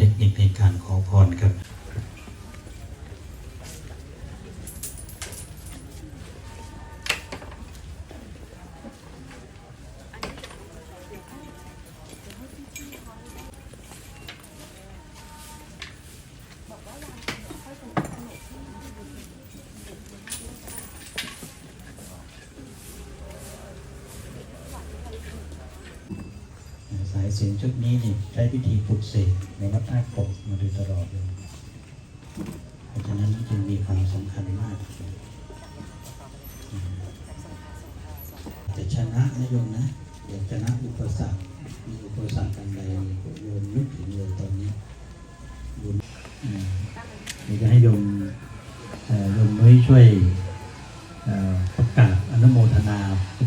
เทคนิคในการขอพรครับ เสียงชุดนี้นี่ใช้พิธีปลุกเสกในวัดท่าปกมาโดยตลอดเลยเพราะฉะนั้นจึงมีความสำคัญมาก จะชนะนะโยมนะอยากชนะอุปสรรคมีอุปสรรคกันใดโยมนึกถึงเลยตอนนี้บุญเดี๋ยวจะให้โยมโยมนุ้ยช่วยประกาศอนุโมทนา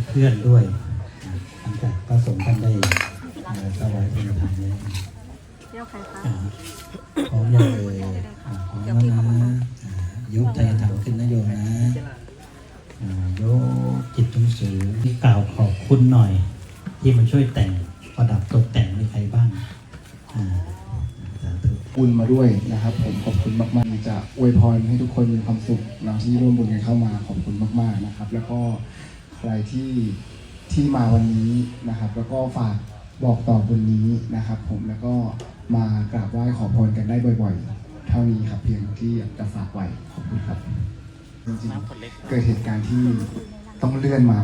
เพื่อนด้วยหลังจากพระสงฆ์ท่านได้ ถวายเป็นธรรมแล้วเที่ยวใครคะอ่าพร้อมยังเลยอ่าพร้อมแล้วนะยกใจทำขึ้นนะโยมนะอ่ายกจิตตรงสูงที่กล่าวขอบคุณหน่อย ที่มาช่วยแต่งประดับตกแต่งมีใครบ้างอ่าสาธุบุญมาด้วยนะครับ ผมขอบคุณมากๆจะอวยพรให้ทุกคนมีความสุขนะที่ร่วมบุญกันเข้ามาขอบคุณมาก ๆนะครับ แล้วก็ใครที่ที่มาวันนี้นะครับ แล้วก็ฝาก บอกต่อบุญนี้นะครับ ผมแล้วก็มากราบไหว้ขอพรกันได้บ่อยๆ เท่านี้ครับเพียงที่อยากจะฝากไว้ขอบคุณครับจริงๆเกิดเหตุการณ์ที่ต้องเลื่อนมา